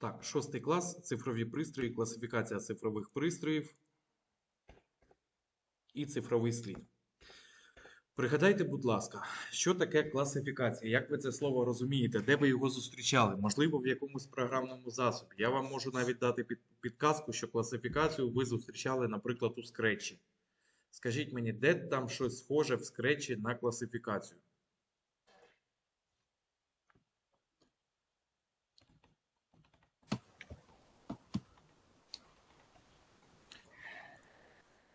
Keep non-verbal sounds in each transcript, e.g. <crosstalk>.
Так, шостий клас, цифрові пристрої, класифікація цифрових пристроїв і цифровий слід. Пригадайте, будь ласка, що таке класифікація? Як ви це слово розумієте? Де ви його зустрічали? Можливо, в якомусь програмному засобі. Я вам можу навіть дати під, підказку, що класифікацію ви зустрічали, наприклад, у скретчі. Скажіть мені, де там щось схоже в скретчі на класифікацію?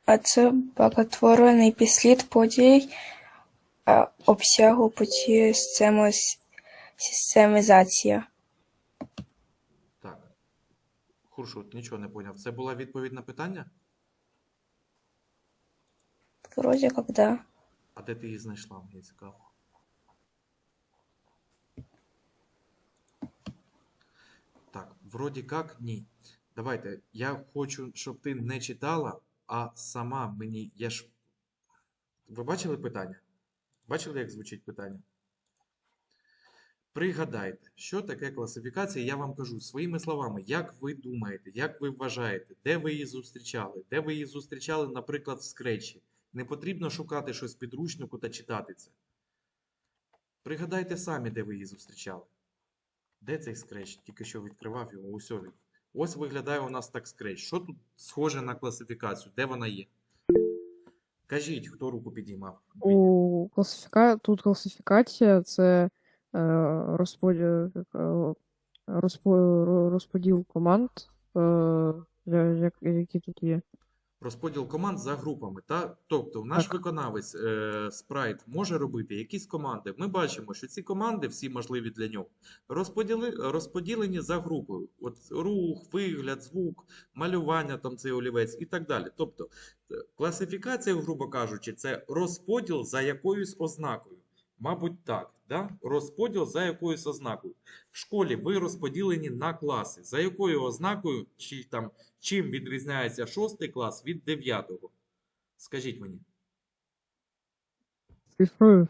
А це багатворний підслід подій обсягу події системізація. Так. Хуршут, нічого не поняв. Це була відповідь на питання? Вроде как да. А де ти її знайшла? Мені цікаво. Так, вроді як ні. Давайте. Я хочу, щоб ти не читала, а сама мені. Я ж. Ви бачили питання? Бачили, як звучить питання? Пригадайте, що таке класифікація, я вам кажу своїми словами, як ви думаєте, як ви вважаєте, де ви її зустрічали? Де ви її зустрічали, наприклад, в скретчі? Не потрібно шукати щось підручнику та читати це. Пригадайте самі, де ви її зустрічали. Де цей скретч? Тільки що відкривав його. Він. Ось виглядає у нас так скретч. Що тут схоже на класифікацію? Де вона є? Кажіть, хто руку підіймав. У класифіка... Тут класифікація це е, розподіл, розпо... розподіл команд, е, які тут є. Розподіл команд за групами. Та? Тобто, наш Так. виконавець е, спрайт може робити якісь команди. Ми бачимо, що ці команди, всі можливі для нього, розподіли, розподілені за групою. От рух, вигляд, звук, малювання, там цей олівець і так далі. Тобто, е, класифікація, грубо кажучи, це розподіл за якоюсь ознакою. Мабуть, так. Да? Розподіл за якоюсь ознакою. В школі ви розподілені на класи. За якою ознакою, чи там чим відрізняється шостий клас від дев'ятого? Скажіть мені. Цифрою.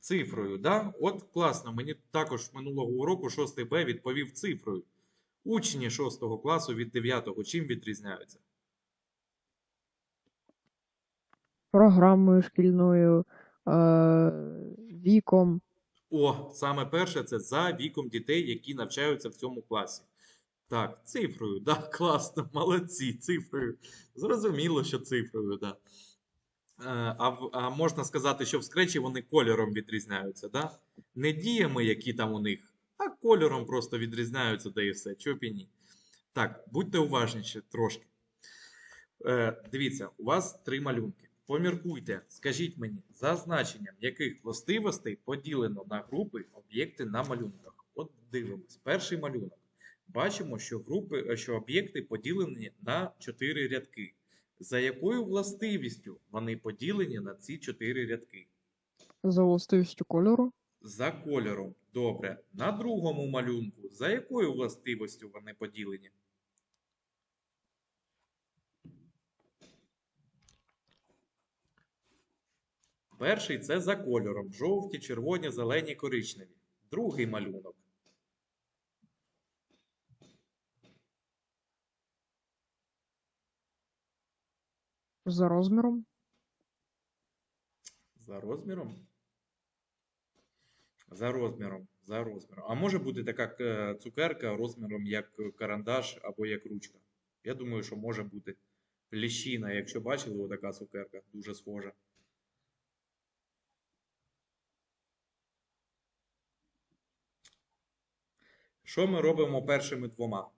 Цифрою, да? От класно. Мені також минулого уроку 6 Б відповів цифрою. Учні 6 класу від 9 чим відрізняються? програмою шкільною, е, віком. О, саме перше це за віком дітей, які навчаються в цьому класі. Так, цифрою, да, <laughs> класно, молодці, цифрою. Зрозуміло, що цифрою, да. Е, А, а можна сказати, що в скретчі вони кольором відрізняються, да? Не діями, які там у них, а кольором просто відрізняються, да і все. Ні. Так, будьте уважніші трошки. Е, дивіться, у вас три малюнки. Поміркуйте, скажіть мені, за значенням яких властивостей поділено на групи об'єкти на малюнках. От дивимось. Перший малюнок. Бачимо, що групи, е, що об'єкти поділені на чотири рядки. За якою властивістю вони поділені на ці чотири рядки? За властивістю кольору. За кольором. Добре. На другому малюнку. За якою властивістю вони поділені? Перший це за кольором. Жовті, червоні, зелені, коричневі. Другий малюнок. За розміром. За розміром? За розміром. За розміром. А може бути така е, цукерка розміром як карандаш або як ручка. Я думаю, що може бути ліщина. Якщо бачили, отака цукерка, дуже схожа. Що ми робимо першими двома?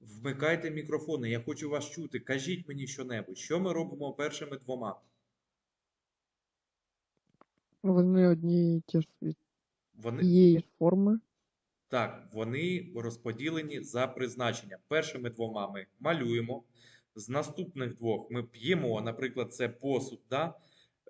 Вмикайте мікрофони, я хочу вас чути. Кажіть мені щонебудь. Що ми робимо першими двома? Вони одні і ті ж Вони форми. так, вони розподілені за призначенням. Першими двома ми малюємо. З наступних двох ми п'ємо, наприклад, це посуд. Да?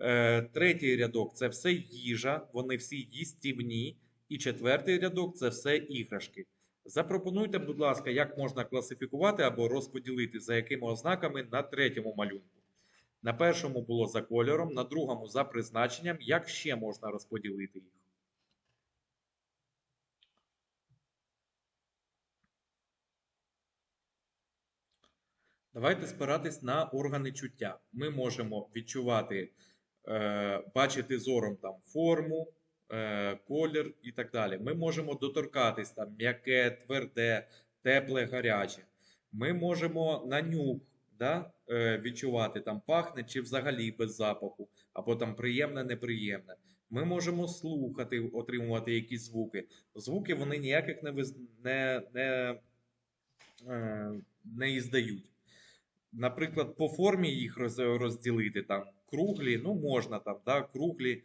Е, третій рядок це все їжа, вони всі їстівні. І четвертий рядок це все іграшки. Запропонуйте, будь ласка, як можна класифікувати або розподілити за якими ознаками на третьому малюнку. На першому було за кольором, на другому за призначенням. Як ще можна розподілити їх? Давайте спиратись на органи чуття. Ми можемо відчувати бачити зором там форму, е, колір і так далі. Ми можемо доторкатись там м'яке, тверде, тепле, гаряче. Ми можемо на нюх да, е, відчувати там пахне чи взагалі без запаху, або там приємне, неприємне. Ми можемо слухати, отримувати якісь звуки. Звуки вони ніяких не, виз... не, не, е, не іздають. Наприклад, по формі їх розділити там круглі, ну можна там, да, круглі,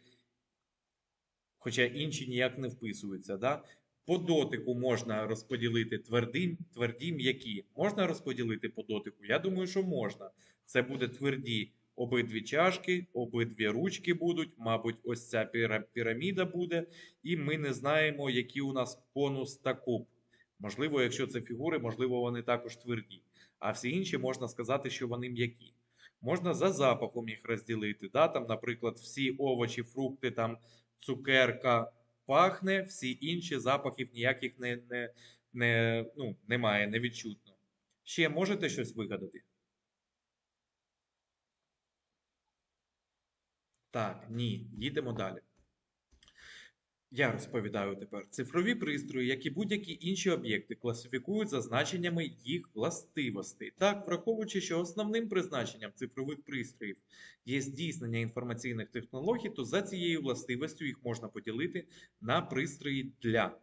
хоча інші ніяк не вписуються. Да? По дотику можна розподілити тверді, тверді, м'які. Можна розподілити по дотику? Я думаю, що можна. Це буде тверді обидві чашки, обидві ручки будуть, мабуть, ось ця піраміда буде, і ми не знаємо, які у нас конус та куб. Можливо, якщо це фігури, можливо, вони також тверді. А всі інші можна сказати, що вони м'які. Можна за запахом їх розділити. Да? Там, наприклад, всі овочі, фрукти, там, цукерка пахне, всі інші запахів ніяких не, не, не, ну, немає, не відчутно. Ще можете щось вигадати? Так, ні, їдемо далі. Я розповідаю тепер. Цифрові пристрої, як і будь-які інші об'єкти, класифікують за значеннями їх властивостей. Так, враховуючи, що основним призначенням цифрових пристроїв є здійснення інформаційних технологій, то за цією властивістю їх можна поділити на пристрої для.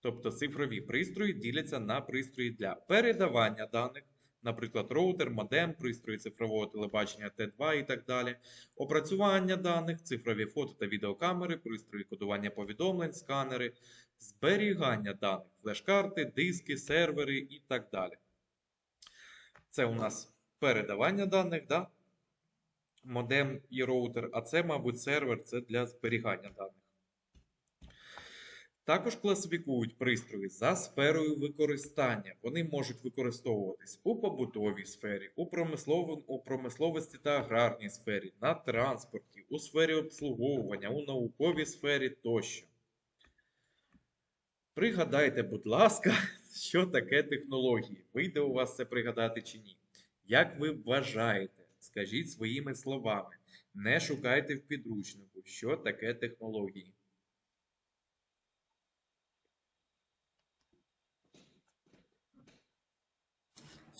Тобто цифрові пристрої діляться на пристрої для передавання даних, наприклад, роутер, модем, пристрої цифрового телебачення Т2 і так далі, опрацювання даних, цифрові фото та відеокамери, пристрої кодування повідомлень, сканери, зберігання даних, флеш-карти, диски, сервери і так далі. Це у нас передавання даних, да? модем і роутер, а це, мабуть, сервер це для зберігання даних. Також класифікують пристрої за сферою використання. Вони можуть використовуватись у побутовій сфері, у, у промисловості та аграрній сфері, на транспорті, у сфері обслуговування, у науковій сфері тощо. Пригадайте, будь ласка, <laughs> що таке технології. Вийде у вас це пригадати чи ні? Як ви вважаєте? Скажіть своїми словами. Не шукайте в підручнику, що таке технології.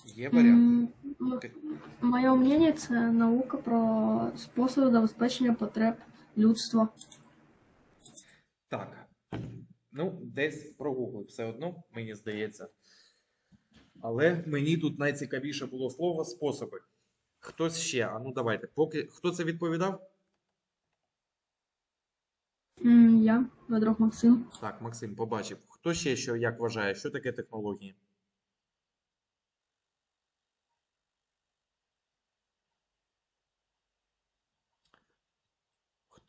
Є варіанти? Моє мнение це наука про способи забезпечення потреб людства. Так. Ну, десь прогуглив все одно, мені здається. Але мені тут найцікавіше було слово способи. Хтось ще, а ну давайте. Поки хто це відповідав? Я, Ведров Максим. Так, Максим побачив. Хто ще що як вважає, що таке технології?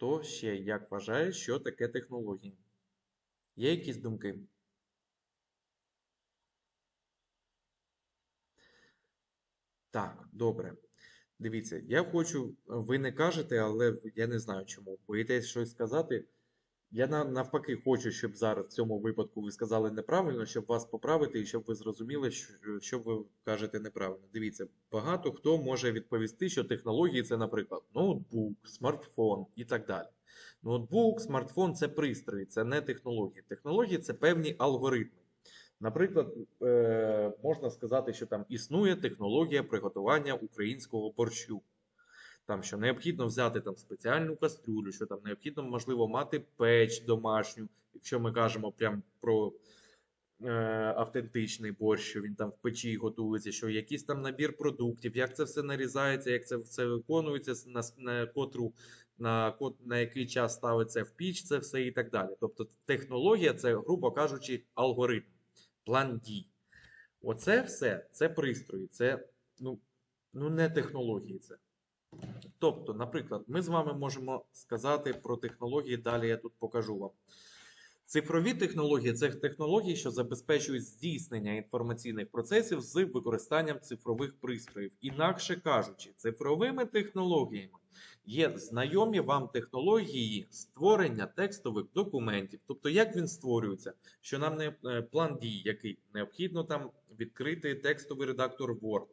Хто ще як вважає, що таке технології? Є якісь думки? Так, добре. Дивіться, я хочу, ви не кажете, але я не знаю чому. Боїтесь щось сказати? Я навпаки хочу, щоб зараз в цьому випадку ви сказали неправильно, щоб вас поправити і щоб ви зрозуміли, що, ви кажете неправильно. Дивіться, багато хто може відповісти, що технології це, наприклад, ноутбук, смартфон і так далі. Ноутбук, смартфон це пристрої, це не технології. Технології це певні алгоритми. Наприклад, е, можна сказати, що там існує технологія приготування українського борщу. Там, що необхідно взяти там спеціальну кастрюлю, що там необхідно, можливо, мати печ домашню, якщо ми кажемо прям про е, автентичний борщ, що він там в печі готується, що якийсь там набір продуктів, як це все нарізається, як це все виконується, на, на котру на, на який час ставиться в піч, це все і так далі. Тобто технологія це, грубо кажучи, алгоритм, план дій. Оце все це пристрої, це ну, ну не технології це. Тобто, наприклад, ми з вами можемо сказати про технології, далі я тут покажу вам. Цифрові технології це технології, що забезпечують здійснення інформаційних процесів з використанням цифрових пристроїв. Інакше кажучи, цифровими технологіями є знайомі вам технології створення текстових документів. Тобто, як він створюється, що нам не е, план дій, який необхідно там відкрити текстовий редактор Word,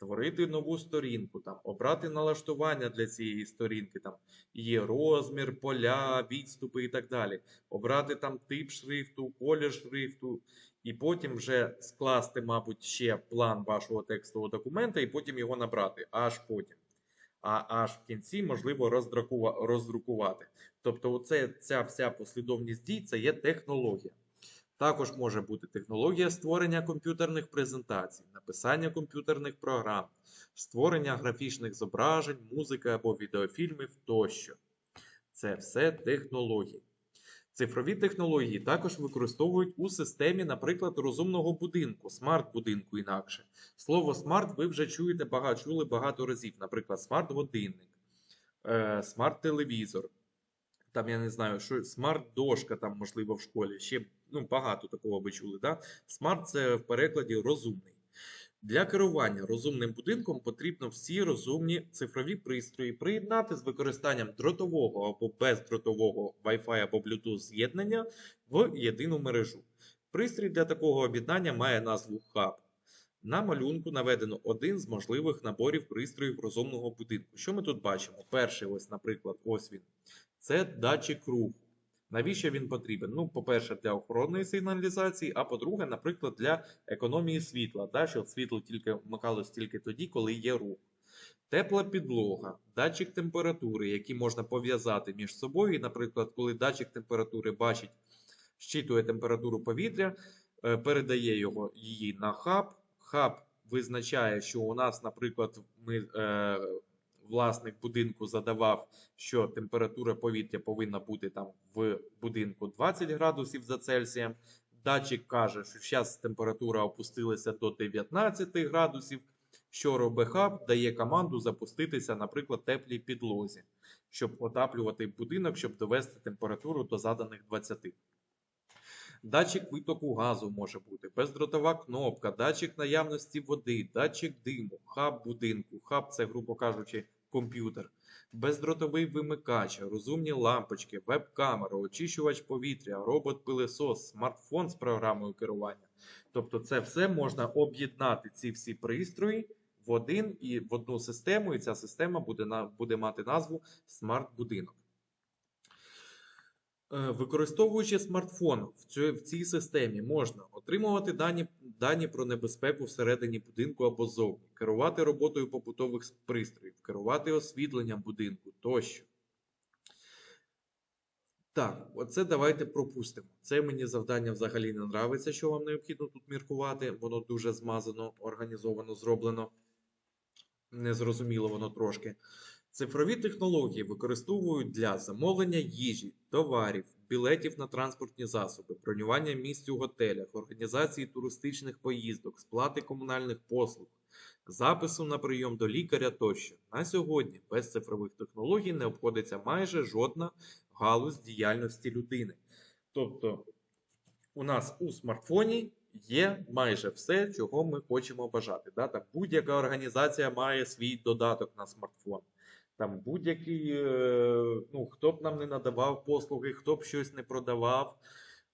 створити нову сторінку, там, обрати налаштування для цієї сторінки, там є розмір, поля, відступи і так далі. Обрати там тип шрифту, колір шрифту, і потім вже скласти, мабуть, ще план вашого текстового документа, і потім його набрати, аж потім. А аж в кінці можливо роздрукувати. Тобто, оце, ця вся послідовність дій це є технологія. Також може бути технологія створення комп'ютерних презентацій, написання комп'ютерних програм, створення графічних зображень, музики або відеофільмів тощо. Це все технології. Цифрові технології також використовують у системі, наприклад, розумного будинку, смарт-будинку інакше. Слово смарт ви вже чуєте багато, чули багато разів. Наприклад, смарт-годинник, е, смарт-телевізор. Там, я не знаю, що смарт-дошка, там, можливо, в школі. Ще ну, багато такого ви чули. Да? Смарт це в перекладі розумний. Для керування розумним будинком потрібно всі розумні цифрові пристрої приєднати з використанням дротового або бездротового Wi-Fi або Bluetooth з'єднання в єдину мережу. Пристрій для такого об'єднання має назву хаб. На малюнку наведено один з можливих наборів пристроїв розумного будинку. Що ми тут бачимо? Перший, ось, наприклад, ось він. Це датчик руху. Навіщо він потрібен? Ну, по-перше, для охоронної сигналізації, а по-друге, наприклад, для економії світла, да, щоб світло тільки вмикалось тільки тоді, коли є рух. Тепла підлога, датчик температури, які можна пов'язати між собою. Наприклад, коли датчик температури бачить, щитує температуру повітря, е, передає його її на хаб. Хаб визначає, що у нас, наприклад, ми, е, власник будинку задавав, що температура повітря повинна бути там в будинку 20 градусів за Цельсієм. Датчик каже, що зараз температура опустилася до 19 градусів. Що робить? Дає команду запуститися, наприклад, теплій підлозі, щоб отаплювати будинок, щоб довести температуру до заданих 20. Датчик витоку газу може бути, бездротова кнопка, датчик наявності води, датчик диму, хаб будинку. Хаб це, грубо кажучи, комп'ютер, бездротовий вимикач, розумні лампочки, веб-камера, очищувач повітря, робот-пилесос, смартфон з програмою керування. Тобто, це все можна об'єднати ці всі пристрої в один і в одну систему, і ця система буде, буде мати назву смарт-будинок. Е, Використовуючи смартфон в, цій системі, можна отримувати дані, дані про небезпеку всередині будинку або зовні, керувати роботою побутових пристроїв, керувати освітленням будинку тощо. Так, оце давайте пропустимо. Це мені завдання взагалі не нравиться, що вам необхідно тут міркувати. Воно дуже змазано, організовано, зроблено. Незрозуміло воно трошки. Цифрові технології використовують для замовлення їжі, товарів, білетів на транспортні засоби, бронювання місць у готелях, організації туристичних поїздок, сплати комунальних послуг, запису на прийом до лікаря тощо. На сьогодні без цифрових технологій не обходиться майже жодна галузь діяльності людини. Тобто, у нас у смартфоні є майже все, чого ми хочемо бажати. Да? Будь-яка організація має свій додаток на смартфон. Там будь-який, е, ну, хто б нам не надавав послуги, хто б щось не продавав.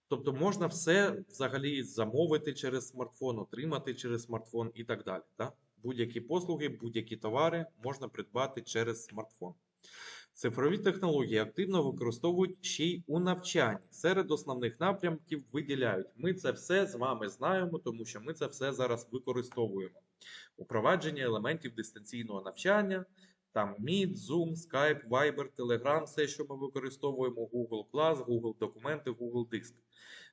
Тобто можна все взагалі замовити через смартфон, отримати через смартфон і так далі. Да? Будь-які послуги, будь-які товари можна придбати через смартфон. Цифрові технології активно використовують ще й у навчанні. Серед основних напрямків виділяють. Ми це все з вами знаємо, тому що ми це все зараз використовуємо. Упровадження елементів дистанційного навчання, там Meet, Zoom, Skype, Viber, Telegram, все, що ми використовуємо, Google Class, Google Документи, Google Диск.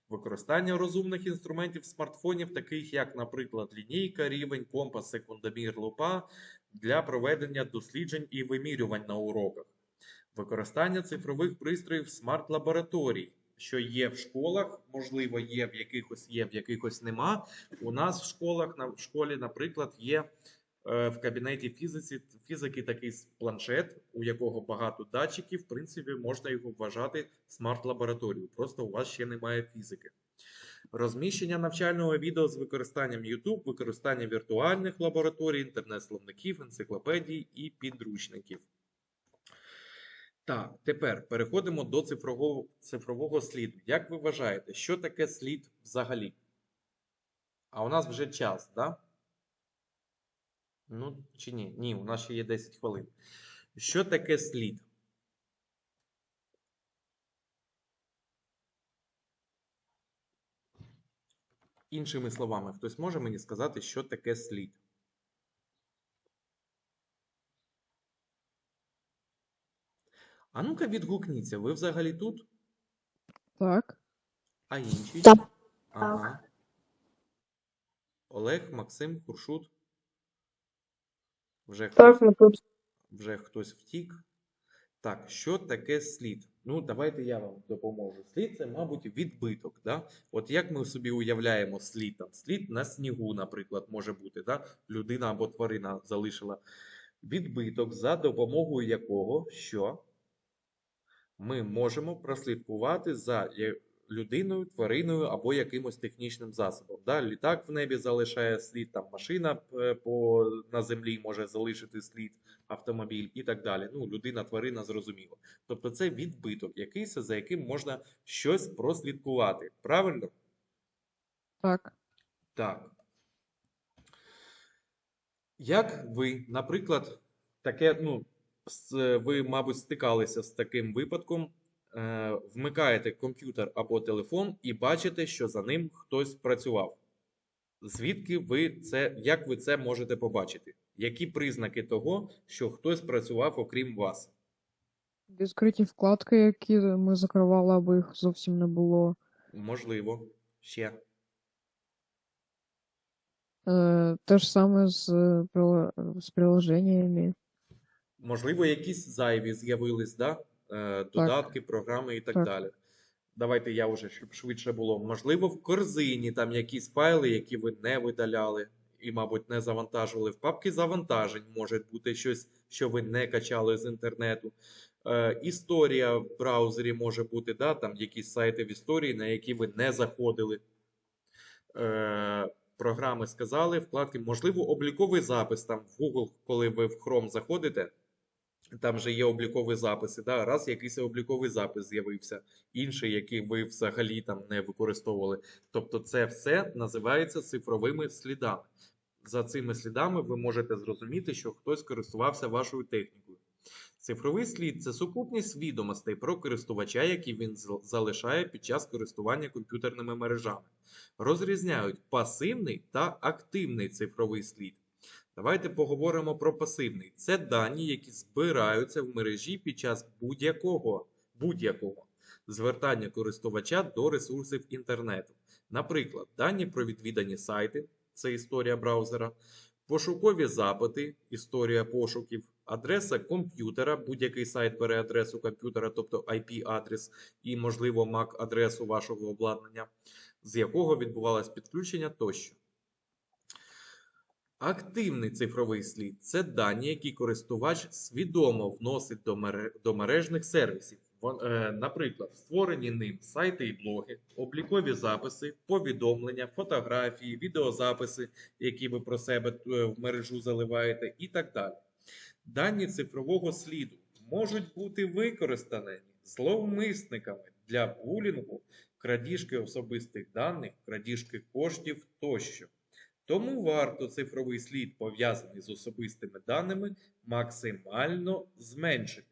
Використання розумних інструментів смартфонів, таких як, наприклад, лінійка, рівень, компас, секундомір, лупа для проведення досліджень і вимірювань на уроках. Використання цифрових пристроїв смарт-лабораторій, що є в школах, можливо, є в якихось є, в якихось нема. У нас в школах, на в школі, наприклад, є в кабінеті фізиці, фізики такий планшет, у якого багато датчиків. В принципі, можна його вважати смарт-лабораторією. Просто у вас ще немає фізики. Розміщення навчального відео з використанням YouTube, використання віртуальних лабораторій, інтернет-словників, енциклопедій і підручників. Так, тепер переходимо до цифрового, цифрового сліду. Як ви вважаєте, що таке слід взагалі? А у нас вже час, да? Ну, чи ні? Ні, у нас ще є 10 хвилин. Що таке слід? Іншими словами, хтось може мені сказати, що таке слід? А ну-ка відгукніться, ви взагалі тут? Так. А інші? Так. Ага. Олег, Максим, Куршут. Вже хтось, ми тут. вже хтось втік. Так, що таке слід? Ну, давайте я вам допоможу. Слід це, мабуть, відбиток. Да? От як ми собі уявляємо слід? Там, слід на снігу, наприклад, може бути. Да? Людина або тварина залишила відбиток, за допомогою якого що ми можемо прослідкувати за людиною, твариною або якимось технічним засобом. Да? Літак в небі залишає слід, там машина е, по, на землі може залишити слід, автомобіль і так далі. Ну, людина, тварина, зрозуміло. Тобто це відбиток якийсь, за яким можна щось прослідкувати. Правильно? Так. Так. Як ви, наприклад, таке, ну, ви, мабуть, стикалися з таким випадком, вмикаєте комп'ютер або телефон і бачите, що за ним хтось працював. Звідки ви це, як ви це можете побачити? Які признаки того, що хтось працював окрім вас? Відкриті вкладки, які ми закривали, аби їх зовсім не було. Можливо, ще. Е, те ж саме з, е, з приложеннями. Можливо, якісь зайві з'явились, да? Е, додатки, програми і так, Так. далі. Давайте я вже, щоб швидше було. Можливо, в корзині там якісь файли, які ви не видаляли і, мабуть, не завантажували. В папці завантажень може бути щось, що ви не качали з інтернету. Е, історія в браузері може бути, да? там якісь сайти в історії, на які ви не заходили. Е, програми сказали, вкладки, можливо, обліковий запис там в Google, коли ви в Chrome заходите. Там же є облікові записи. Да? Раз якийсь обліковий запис з'явився, інший, який ви взагалі там не використовували. Тобто, це все називається цифровими слідами. За цими слідами ви можете зрозуміти, що хтось користувався вашою технікою. Цифровий слід це сукупність відомостей про користувача, які він залишає під час користування комп'ютерними мережами. Розрізняють пасивний та активний цифровий слід. Давайте поговоримо про пасивний. Це дані, які збираються в мережі під час будь-якого будь-якого звертання користувача до ресурсів інтернету. Наприклад, дані про відвідані сайти це історія браузера, пошукові запити, історія пошуків, адреса комп'ютера, будь-який сайт бере адресу комп'ютера, тобто IP-адрес і, можливо, MAC-адресу вашого обладнання, з якого відбувалось підключення тощо. Активний цифровий слід це дані, які користувач свідомо вносить до, мере- до мережних сервісів. Е, Наприклад, створені ним сайти і блоги, облікові записи, повідомлення, фотографії, відеозаписи, які ви про себе е, в мережу заливаєте, і так далі. Дані цифрового сліду можуть бути використані зловмисниками для булінгу, крадіжки особистих даних, крадіжки коштів тощо. Тому варто цифровий слід, пов'язаний з особистими даними, максимально зменшити.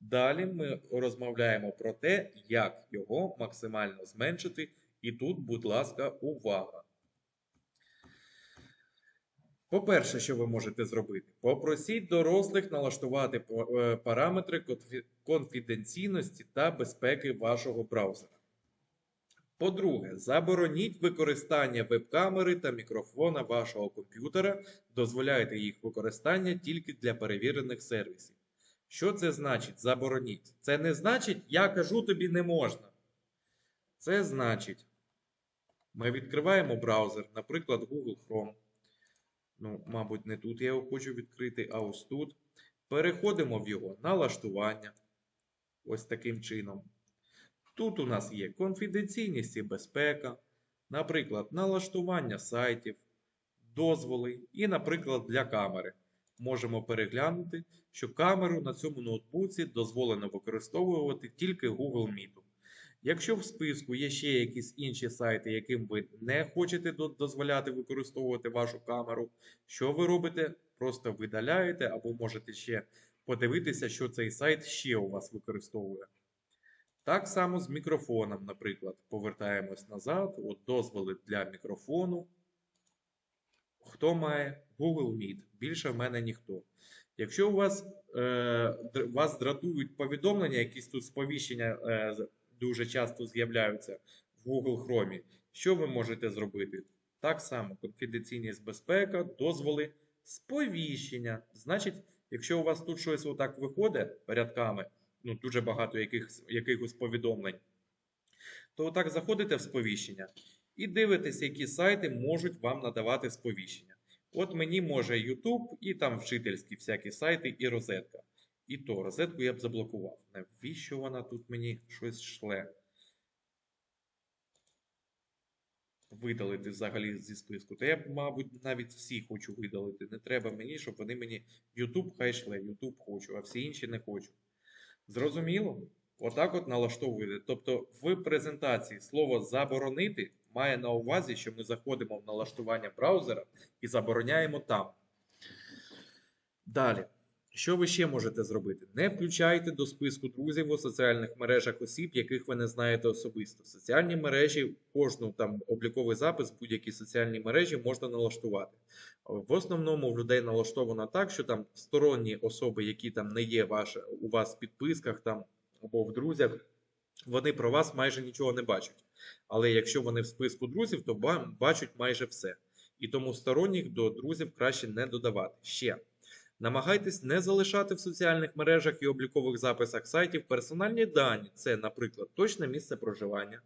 Далі ми розмовляємо про те, як його максимально зменшити. І тут, будь ласка, увага. По-перше, що ви можете зробити? Попросіть дорослих налаштувати е, параметри конфіденційності та безпеки вашого браузера. По-друге, забороніть використання веб-камери та мікрофона вашого комп'ютера, дозволяйте їх використання тільки для перевірених сервісів. Що це значить? Забороніть. Це не значить, я кажу тобі не можна. Це значить, ми відкриваємо браузер, наприклад, Google Chrome. Ну, мабуть, не тут я його хочу відкрити, а ось тут. Переходимо в його налаштування. Ось таким чином. Тут у нас є конфіденційність і безпека, наприклад, налаштування сайтів, дозволи і, наприклад, для камери. Можемо переглянути, що камеру на цьому ноутбуці дозволено використовувати тільки Google Meet. Якщо в списку є ще якісь інші сайти, яким ви не хочете дозволяти використовувати вашу камеру, що ви робите? просто видаляєте, або можете ще подивитися, що цей сайт ще у вас використовує. Так само з мікрофоном, наприклад, повертаємось назад, от дозволи для мікрофону. Хто має Google Meet? Більше в мене ніхто. Якщо у вас, е, вас дратують повідомлення, якісь тут сповіщення е, дуже часто з'являються в Google Chrome, що ви можете зробити? Так само, конфіденційність безпека, дозволи, сповіщення. Значить, якщо у вас тут щось отак виходить рядками, ну дуже багато якихось, якихось повідомлень, то отак заходите в сповіщення і дивитесь, які сайти можуть вам надавати сповіщення. От мені може YouTube і там вчительські всякі сайти і розетка. І то розетку я б заблокував. Навіщо вона тут мені щось шле? Видалити взагалі зі списку. Та я б, мабуть, навіть всі хочу видалити. Не треба мені, щоб вони мені YouTube хай шле, YouTube хочу, а всі інші не хочу. Зрозуміло? Отак от налаштовуєте. Тобто в презентації слово заборонити має на увазі, що ми заходимо в налаштування браузера і забороняємо там. Далі. Що ви ще можете зробити? Не включайте до списку друзів у соціальних мережах осіб, яких ви не знаєте особисто. Соціальні мережі, кожну там обліковий запис, будь-які соціальні мережі можна налаштувати. В основному в людей налаштовано так, що там сторонні особи, які там не є ваш, у вас в підписках там або в друзях, вони про вас майже нічого не бачать. Але якщо вони в списку друзів, то бачать майже все. І тому сторонніх до друзів краще не додавати. Ще. Намагайтесь не залишати в соціальних мережах і облікових записах сайтів персональні дані. Це, наприклад, точне місце проживання,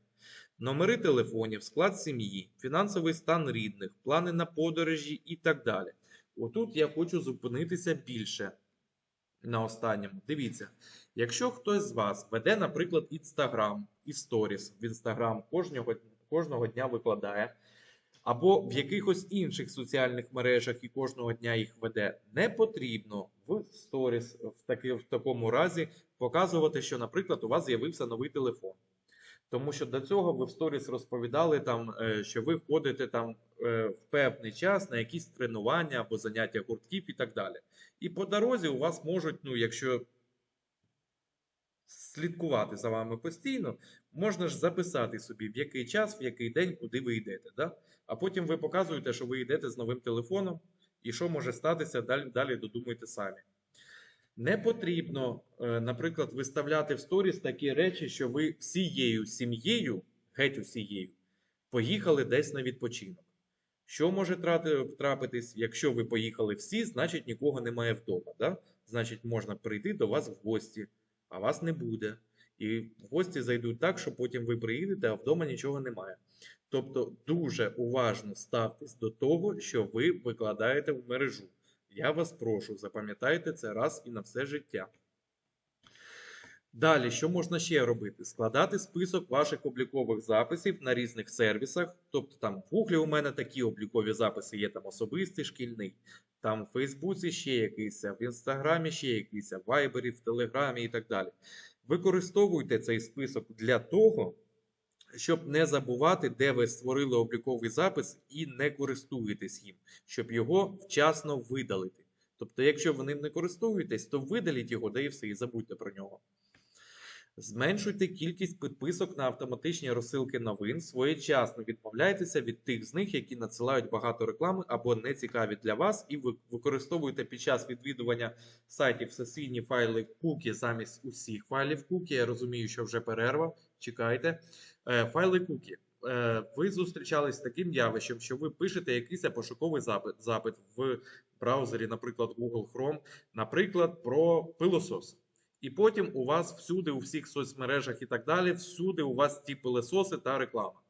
номери телефонів, склад сім'ї, фінансовий стан рідних, плани на подорожі і так далі. Отут я хочу зупинитися більше на останньому. Дивіться, якщо хтось з вас веде, наприклад, Instagram і Stories в Instagram кожного, кожного дня викладає, або в якихось інших соціальних мережах і кожного дня їх веде, не потрібно в сторіс в, таки, в такому разі показувати, що, наприклад, у вас з'явився новий телефон. Тому що до цього ви в сторіс розповідали, там, е, що ви ходите там е, в певний час на якісь тренування або заняття гуртків і так далі. І по дорозі у вас можуть, ну, якщо слідкувати за вами постійно, можна ж записати собі, в який час, в який день, куди ви йдете. Да? А потім ви показуєте, що ви йдете з новим телефоном, і що може статися, далі, далі додумайте самі. Не потрібно, е, наприклад, виставляти в сторіс такі речі, що ви всією сім'єю, геть усією, поїхали десь на відпочинок. Що може трапитись, якщо ви поїхали всі, значить нікого немає вдома. Да? Значить, можна прийти до вас в гості, а вас не буде. І гості зайдуть так, що потім ви приїдете, а вдома нічого немає. Тобто дуже уважно ставтесь до того, що ви викладаєте в мережу. Я вас прошу, запам'ятайте це раз і на все життя. Далі, що можна ще робити? Складати список ваших облікових записів на різних сервісах. Тобто там в Google у мене такі облікові записи є там особистий, шкільний, там в Фейсбуці ще якийсь, в Інстаграмі ще якийсь, в Вайбері, в Телеграмі і так далі. Використовуйте цей список для того, щоб не забувати, де ви створили обліковий запис і не користуєтесь їм, щоб його вчасно видалити. Тобто, якщо ви ним не користуєтесь, то видаліть його, да і все, і забудьте про нього. Зменшуйте кількість підписок на автоматичні розсилки новин, своєчасно відмовляйтеся від тих з них, які надсилають багато реклами або не цікаві для вас, і ви використовуйте під час відвідування сайтів сесійні файли кукі замість усіх файлів кукі. Я розумію, що вже перерва. Чекайте. Е, Файли кукі. Е, Ви зустрічались з таким явищем, що ви пишете якийсь пошуковий запит, запит в браузері, наприклад, Google Chrome, наприклад, про пилосос. І потім у вас всюди, у всіх соцмережах і так далі, всюди у вас ті пилососи та реклама.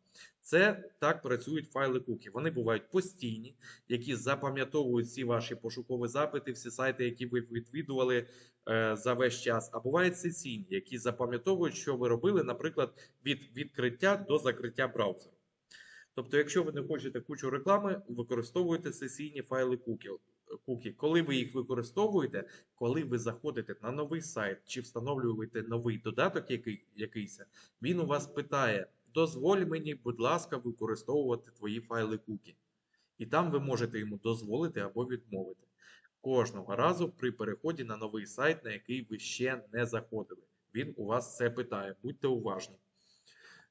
Це так працюють файли кукі. Вони бувають постійні, які запам'ятовують всі ваші пошукові запити, всі сайти, які ви відвідували е, за весь час. А бувають сесійні, які запам'ятовують, що ви робили, наприклад, від відкриття до закриття браузеру. Тобто, якщо ви не хочете кучу реклами, використовуйте сесійні файли кукі. Кукі. Коли ви їх використовуєте, коли ви заходите на новий сайт чи встановлюєте новий додаток, який, якийсь, він у вас питає: дозволь мені, будь ласка, використовувати твої файли кукі. І там ви можете йому дозволити або відмовити. Кожного разу при переході на новий сайт, на який ви ще не заходили. Він у вас це питає. Будьте уважні.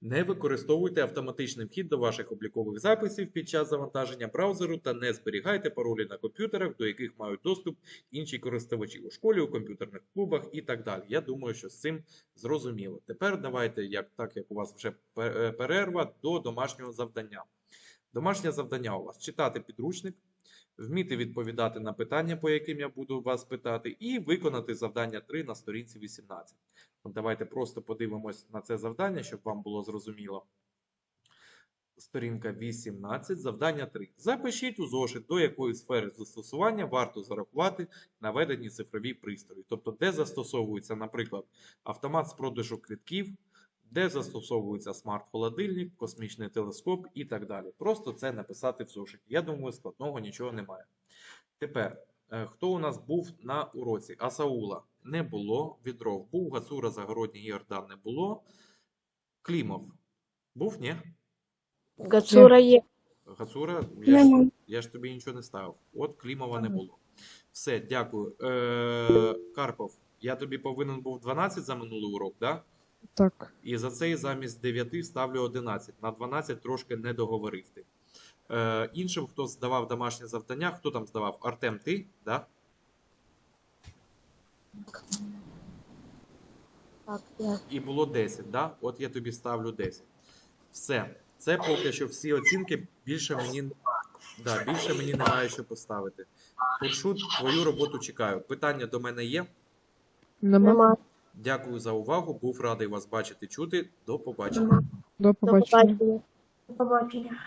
Не використовуйте автоматичний вхід до ваших облікових записів під час завантаження браузеру та не зберігайте паролі на комп'ютерах, до яких мають доступ інші користувачі у школі, у комп'ютерних клубах і так далі. Я думаю, що з цим зрозуміло. Тепер давайте, як так як у вас вже е, перерва, до домашнього завдання. Домашнє завдання у вас читати підручник, вміти відповідати на питання, по яким я буду вас питати, і виконати завдання 3 на сторінці 18. От Давайте просто подивимось на це завдання, щоб вам було зрозуміло. Сторінка 18, завдання 3. Запишіть у зошит, до якої сфери застосування варто зарахувати наведені цифрові пристрої. Тобто, де застосовується, наприклад, автомат з продажу квитків, де застосовується смарт-холодильник, космічний телескоп і так далі. Просто це написати в зошиті. Я думаю, складного нічого немає. Тепер, е, хто у нас був на уроці? Асаула не було, Відров був, Гацура, Загородній Йордан не було. Клімов був, ні? Гацура є. Гацура, я ж, я ж тобі нічого не ставив. От Клімова не було. Все, дякую. Е, Карпов, я тобі повинен був 12 за минулий урок, да? Так. І за цей замість 9 ставлю 11. На 12 трошки не договорив ти. Е, іншим, хто здавав домашнє завдання, хто там здавав? Артем, ти? Да? Так, я. І було 10, да? От я тобі ставлю 10. Все. Це поки що всі оцінки. Більше мені, да, більше мені немає що поставити. Туршут, твою роботу чекаю. Питання до мене є. Нема. Дякую за увагу. Був радий вас бачити, чути. До побачення. До побачення. До побачення.